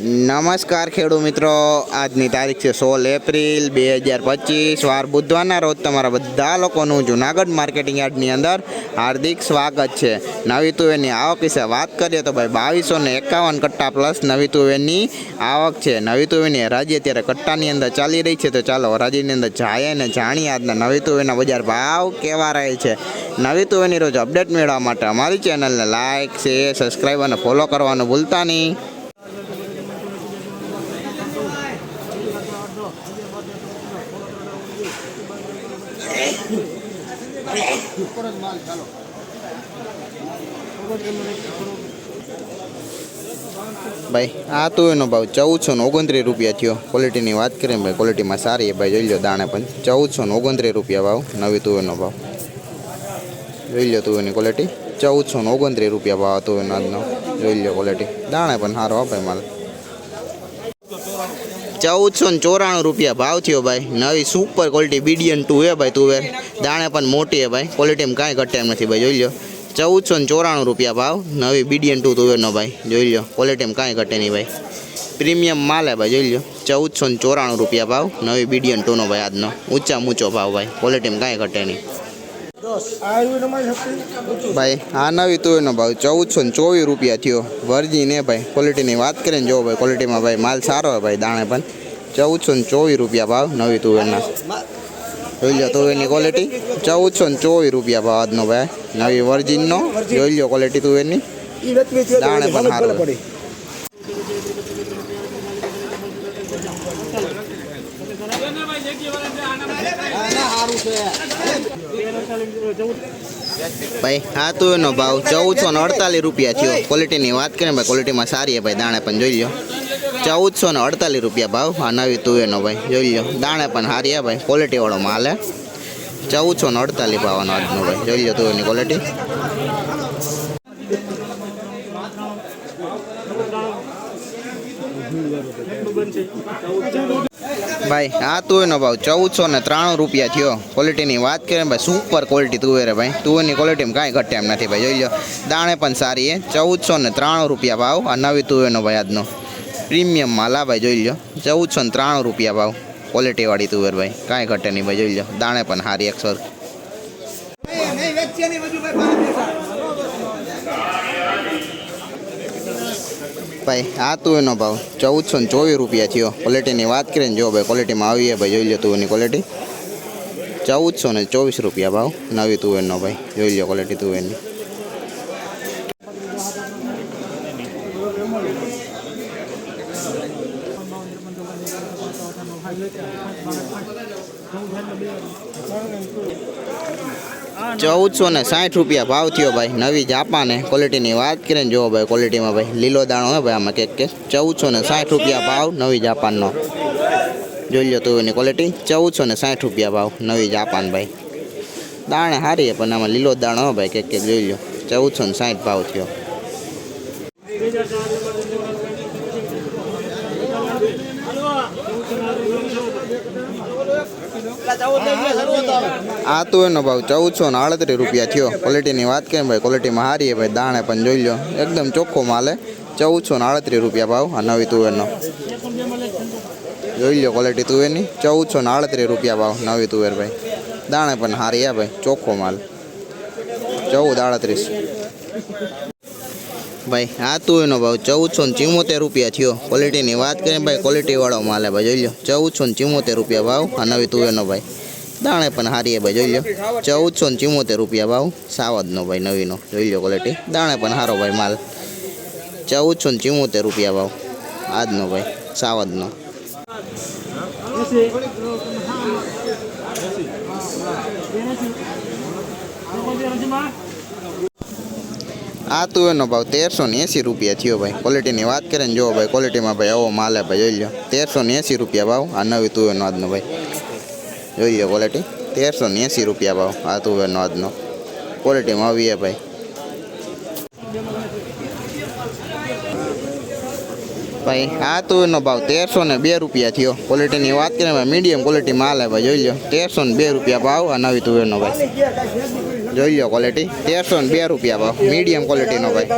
નમસ્કાર ખેડૂત મિત્રો. આજની તારીખ છે સોળ એપ્રિલ બે હજાર પચીસ. વાર બુધવારના રોજ તમારા બધા લોકોનું જુનાગઢ માર્કેટિંગ યાર્ડની અંદર હાર્દિક સ્વાગત છે. નવી તુવેરની આવક વિશે વાત કરીએ તો ભાઈ બાવીસો ને એકાવન કટ્ટા પ્લસ નવી તુવેરની આવક છે. નવી તુવેરની હરાજી અત્યારે કટ્ટાની અંદર ચાલી રહી છે. તો ચાલો હરાજીની અંદર જાય અને જાણીએ આજના નવી તુવેરના બજાર ભાવ કેવા રહે છે. નવી તુવેરની રોજ અપડેટ મેળવવા માટે અમારી ચેનલને લાઇક શેર, સબસ્ક્રાઈબ અને ફોલો કરવાનું ભૂલતા નહીં. ભાઈ, આ તો એનો ભાવ ચૌદસો ને ઓગણત્રીસ રૂપિયા થયો. ક્વોલિટીની વાત કરીએ ભાઈ ક્વોલિટીમાં સારી ભાઈ, જોઈ લો દાણે પણ. ચૌદસો ને ઓગણત્રીસ રૂપિયા ભાવ, નવી તુવેરનો ભાવ. જોઈ લો તુવેરની ક્વોલિટી ચૌદસો ને ઓગણત્રીસ રૂપિયા ભાવ તુવેરનો આજનો. જોઈ લો ક્વોલિટી દાણે પણ સારો હા ભાઈ માલ. ચૌદસો ને ચોરાણું રૂપિયા ભાવ થયો ભાઈ. નવી સુપર ક્વોલિટી બીડીએન ટુ હે ભાઈ તુવેર દાણે પણ મોટી હે ભાઈ. ક્વોલિટીમાં કાંઈ ઘટે એમ નથી ભાઈ. જોઈ લો ચૌદસો ને ચોરાણું રૂપિયા ભાવ. નવી બીડીએન ટુ તુવેરનો ભાઈ. જોઈ લો ક્વોલિટીમાં કાંઈ ઘટે નહીં ભાઈ. પ્રીમિયમ માલ હે ભાઈ, જોઈ લો ચૌદસો ને ચોરાણું રૂપિયા ભાવ. નવી બીડીએન ટુનો ભાઈ આજનો. ઊંચા ઊંચો ભાવ ભાઈ. ક્વોલિટીમાં કાંઈ ઘટે નહીં. ભાઈ આ નવી તુવેરનો ભાવ ચૌદસો ને ચોવીસ રૂપિયા થયો. વર્જી ને ભાઈ ક્વોલિટીની વાત કરીને જો ભાઈ ક્વોલિટીમાં ભાઈ માલ સારો હોય ભાઈ દાણે પણ. ચૌદસો ને ચોવીસ રૂપિયા ભાવ નવી તુવેરના. જોઈ લો તુવેરની ક્વોલિટી ચૌદસો ને ચોવીસ રૂપિયા ભાવ આજનો ભાઈ. નવી વર્જિનનો. જોઈ લો ક્વોલિટી તુવેરની. દાણે પણ સારું ભાઈ તો એનો ભાવ ચૌદસો ને અડતાલીસ રૂપિયા થયો. ક્વોલિટીની વાત કરીએ ભાઈ ક્વોલિટીમાં સારી છે ભાઈ, દાણે પણ જોઈ લો ચૌદસો ને અડતાલીસ રૂપિયા ભાવ, આ નવી તુવેરનો ભાઈ, જોઈ લો દાણે પણ સારી હે ભાઈ ક્વોલિટીવાળો માલ હે ચૌદસો ને અડતાલીસ ભાવનો આજનો ભાઈ, જોઈ લો તુવેરની ક્વોલિટી ભાઈ આ તુવેરનો ભાવ. ચૌદસો ને ત્રાણું રૂપિયા થયો. ક્વોલિટીની વાત કરીએ ભાઈ સુપર ક્વોલિટી તુવેર ભાઈ. તુવેરની ક્વોલિટીમાં કાંઈ ઘટે એમ નથી ભાઈ, જોઈ લો. દાણે પણ સારી હે. ચૌદસો ને ત્રાણું રૂપિયા ભાવ. આ નવી તુવેરનો ભાઈ આજનો. પ્રીમિયમ માલ ભાઈ, જોઈ લો. ચૌદસો ને ત્રાણું રૂપિયા ભાવ. ક્વોલિટીવાળી તુવેર ભાઈ. કાંઈ ઘટે નહીં ભાઈ, જોઈ લો. દાણે પણ સારી એકસો ભાઈ, આ તુવેરનો ભાવ. ચૌદસો ને ચોવીસ રૂપિયા થયો. ક્વોલિટીની વાત કરીએ ને જો ભાઈ ક્વોલિટીમાં આવીએ ભાઈ, જોઈ લો તુવેરની ક્વોલિટી ચૌદસો ને ચોવીસ રૂપિયા ભાવ. નવી તુવેરનો ભાઈ. જોઈ લો ક્વોલિટી તુવેરની ચૌદસો ને સાઠ રૂપિયા ભાવ થયો ભાઈ. નવી જાપાને ક્વોલિટીની વાત કરીએ ને જુઓ ભાઈ ક્વોલિટીમાં ભાઈ લીલો દાણો હોય ભાઈ આમાં કેક કે. ચૌદસો ને સાઠ રૂપિયા ભાવ નવી જાપાનનો. જોઈ લો તો એની ક્વોલિટી ચૌદસો ને સાઠ રૂપિયા ભાવ નવી જાપાન ભાઈ. દાણે સારી પણ આમાં લીલો દાણો હોય ભાઈ કેક કેક જોઈ લો ચૌદસો ને સાઠ ભાવ થયો. આ તો એનો ભાવ ચૌદસો ને આડત્રીસ રૂપિયા થયો. ક્વોલિટીની વાત કરીએ ભાઈ ક્વોલિટીમાં છે ભાઈ, દાણે પણ જોઈ લો એકદમ ચોખ્ખો માલ ચૌદસો ને આડત્રીસ રૂપિયા ભાવ આ નવી તુવેરનો જોઈ લો ક્વોલિટી તુવેરની ચૌદસો ને આડત્રીસ રૂપિયા ભાવ નવી તુવેર ભાઈ. દાણે પણ હારી છે ભાઈ, ચોખ્ખો માલ. ચૌદ આડત્રીસ. ભાઈ, આ તુવેરનો ભાવ ચૌદસો ને ચિમોતેર રૂપિયા થયો. ક્વોલિટીની વાત કરીએ ભાઈ ક્વોલિટીવાળો માલ ભાઈ, જોઈ લો ચૌદસો ને ચિમોતેર રૂપિયા ભાવ, આ નવી તુવેરનો ભાઈ. દાણે પણ છે ભાઈ, જોઈ લો ચૌદસો ને ચિમોતેર રૂપિયા ભાવ સાવદનો ભાઈ, નવીનો. જોઈ લો ક્વોલિટી દાણે પણ સારો ભાઈ માલ. ચૌદસો ને ચિમોતેર રૂપિયા ભાવ. આજનો ભાઈ સાવદનો આ તુવેરનો ભાવ તેરસો ને એંસી રૂપિયા થયો ભાઈ. ક્વોલિટીની વાત કરે ને જો ભાઈ ક્વોલિટીમાં ભાઈ આવો માલ ભાઈ, જોઈ લો તેરસો ને એંસી રૂપિયા ભાવ, આ નવી તુવેરનો આજનો ભાઈ. જોઈ લો ક્વોલિટી તેરસો ને એંસી રૂપિયા ભાવ, આ તુવેરનો આજનો. ક્વોલિટીમાં આવી હે ભાઈ. ભાઈ, આ તુવેરનો ભાવ તેરસો ને બે રૂપિયા થયો. ક્વોલિટીની વાત કરીએ ભાઈ મીડિયમ ક્વોલિટી માલ હે ભાઈ, જોઈ લો તેરસો ને બે રૂપિયા ભાવ, આ નવી તુવેરનો ભાઈ. જોઈ લો ક્વોલિટી તેરસો ને બે રૂપિયા ભાવ. મીડિયમ ક્વોલિટીનો ભાઈ.